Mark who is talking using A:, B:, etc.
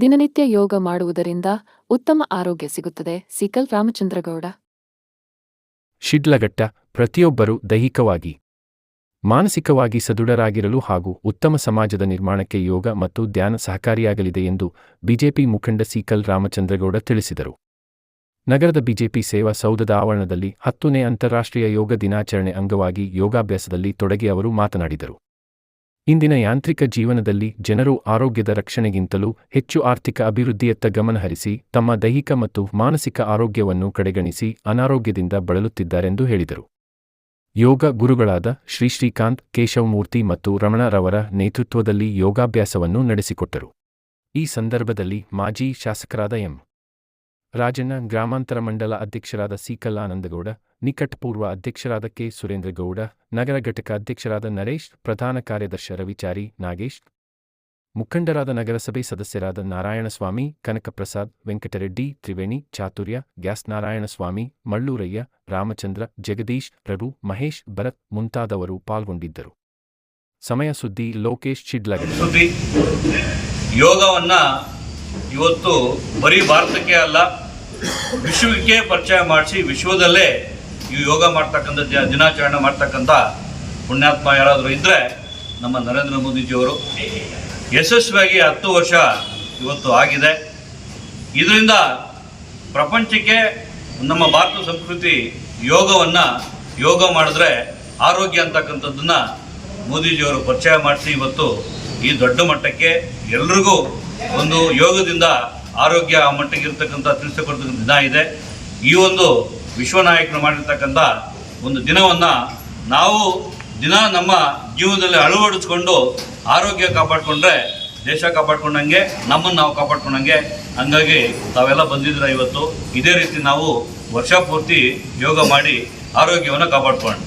A: ದಿನನಿತ್ಯ ಯೋಗ ಮಾಡುವುದರಿಂದ ಉತ್ತಮ ಆರೋಗ್ಯ ಸಿಗುತ್ತದೆ. ಸಿಕಲ್ ರಾಮಚಂದ್ರಗೌಡ.
B: ಶಿಡ್ಲಘಟ್ಟ ಪ್ರತಿಯೊಬ್ಬರೂ ದೈಹಿಕವಾಗಿ, ಮಾನಸಿಕವಾಗಿ ಸದೃಢರಾಗಿರಲು ಹಾಗೂ ಉತ್ತಮ ಸಮಾಜದ ನಿರ್ಮಾಣಕ್ಕೆ ಯೋಗ ಮತ್ತು ಧ್ಯಾನ ಸಹಕಾರಿಯಾಗಲಿದೆ ಎಂದು ಬಿಜೆಪಿ ಮುಖಂಡ ಸಿಕಲ್ ರಾಮಚಂದ್ರಗೌಡ ತಿಳಿಸಿದರು. ನಗರದ ಬಿಜೆಪಿ ಸೇವಾ ಸೌಧದ ಆವರಣದಲ್ಲಿ ಹತ್ತನೇ ಅಂತಾರಾಷ್ಟ್ರೀಯ ಯೋಗ ದಿನಾಚರಣೆ ಅಂಗವಾಗಿ ಯೋಗಾಭ್ಯಾಸದಲ್ಲಿ ತೊಡಗಿ ಅವರು ಮಾತನಾಡಿದರು. ಇಂದಿನ ಯಾಂತ್ರಿಕ ಜೀವನದಲ್ಲಿ ಜನರು ಆರೋಗ್ಯದ ರಕ್ಷಣೆಗಿಂತಲೂ ಹೆಚ್ಚು ಆರ್ಥಿಕ ಅಭಿವೃದ್ಧಿಯತ್ತ ಗಮನಹರಿಸಿ ತಮ್ಮ ದೈಹಿಕ ಮತ್ತು ಮಾನಸಿಕ ಆರೋಗ್ಯವನ್ನು ಕಡೆಗಣಿಸಿ ಅನಾರೋಗ್ಯದಿಂದ ಬಳಲುತ್ತಿದ್ದಾರೆಂದು ಹೇಳಿದರು. ಯೋಗ ಗುರುಗಳಾದ ಶ್ರೀ ಶ್ರೀಕಾಂತ್, ಕೇಶವಮೂರ್ತಿ ಮತ್ತು ರಮಣರವರ ನೇತೃತ್ವದಲ್ಲಿ ಯೋಗಾಭ್ಯಾಸವನ್ನು ನಡೆಸಿಕೊಟ್ಟರು. ಈ ಸಂದರ್ಭದಲ್ಲಿ ಮಾಜಿ ಶಾಸಕರಾದ ಎಂ. ರಾಜಣ್ಣ ಗ್ರಾಮಾಂತರ ಮಂಡಲ ಅಧ್ಯಕ್ಷರಾದ ಸಿಕಲ್ಲಾನಂದಗೌಡ ನಿಕಟಪೂರ್ವ ಅಧ್ಯಕ್ಷರಾದ ಕೆ. ಸುರೇಂದ್ರಗೌಡ, ನಗರ ಘಟಕ ಅಧ್ಯಕ್ಷರಾದ ನರೇಶ್, ಪ್ರಧಾನ ಕಾರ್ಯದರ್ಶಿ ರವಿಚಾರಿ ನಾಗೇಶ್, ಮುಖಂಡರಾದ ನಗರಸಭೆ ಸದಸ್ಯರಾದ ನಾರಾಯಣಸ್ವಾಮಿ, ಕನಕಪ್ರಸಾದ್, ವೆಂಕಟರೆಡ್ಡಿ, ತ್ರಿವೇಣಿ, ಚಾತುರ್ಯ, ಗ್ಯಾಸ್ ನಾರಾಯಣಸ್ವಾಮಿ, ಮಳ್ಳೂರಯ್ಯ, ರಾಮಚಂದ್ರ, ಜಗದೀಶ್, ರಘು, ಮಹೇಶ್, ಭರತ್ ಮುಂತಾದವರು ಪಾಲ್ಗೊಂಡಿದ್ದರು. ಸಮಯ ಸುದ್ದಿ ಲೋಕೇಶ್ ಚಿಡ್ಲಗಡೆ
C: ಸುದ್ದಿ ಯೋಗವನ್ನ ಇವತ್ತು ಬರೀ ಭಾರತಕ್ಕೆ ಅಲ್ಲ ವಿಶ್ವಕ್ಕೆ ಪರಿಚಯ ಮಾಡಿಸಿ ವಿಶ್ವದಲ್ಲೇ ಈ ಯೋಗ ಮಾಡ್ತಕ್ಕಂಥ ದಿನ ದಿನಾಚರಣೆ ಮಾಡ್ತಕ್ಕಂಥ ಪುಣ್ಯಾತ್ಮ ಯಾರಾದರೂ ಇದ್ದರೆ ನಮ್ಮ ನರೇಂದ್ರ ಮೋದಿಜಿಯವರು ಯಶಸ್ವಿಯಾಗಿ ಹತ್ತು ವರ್ಷ ಇವತ್ತು ಆಗಿದೆ. ಇದರಿಂದ ಪ್ರಪಂಚಕ್ಕೆ ನಮ್ಮ ಭಾರತ ಸಂಸ್ಕೃತಿ ಯೋಗವನ್ನು ಯೋಗ ಮಾಡಿದ್ರೆ ಆರೋಗ್ಯ ಅಂತಕ್ಕಂಥದ್ದನ್ನು ಮೋದಿಜಿಯವರು ಪರಿಚಯ ಮಾಡಿಸಿ ಇವತ್ತು ಈ ದೊಡ್ಡ ಮಟ್ಟಕ್ಕೆ ಎಲ್ರಿಗೂ ಒಂದು ಯೋಗದಿಂದ ಆರೋಗ್ಯ ಆ ಮಟ್ಟಿಗೆ ಇರತಕ್ಕಂಥ ತಿಳಿಸಿಕೊಡ್ತಕ್ಕಂಥ ದಿನ ಇದೆ. ಈ ಒಂದು ವಿಶ್ವನಾಯಕರು ಮಾಡಿರ್ತಕ್ಕಂಥ ಒಂದು ದಿನವನ್ನು ನಾವು ದಿನ ನಮ್ಮ ಜೀವನದಲ್ಲಿ ಅಳವಡಿಸ್ಕೊಂಡು ಆರೋಗ್ಯ ಕಾಪಾಡಿಕೊಂಡ್ರೆ ದೇಶ ಕಾಪಾಡ್ಕೊಂಡಂಗೆ ನಮ್ಮನ್ನು ನಾವು ಕಾಪಾಡ್ಕೊಂಡಂಗೆ ಹಂಗಾಗಿ ತಾವೆಲ್ಲ ಬಂದಿದ್ದೀರ ಇವತ್ತು. ಇದೇ ರೀತಿ ನಾವು ವರ್ಷ ಪೂರ್ತಿ ಯೋಗ ಮಾಡಿ ಆರೋಗ್ಯವನ್ನು ಕಾಪಾಡ್ಕೊಂಡು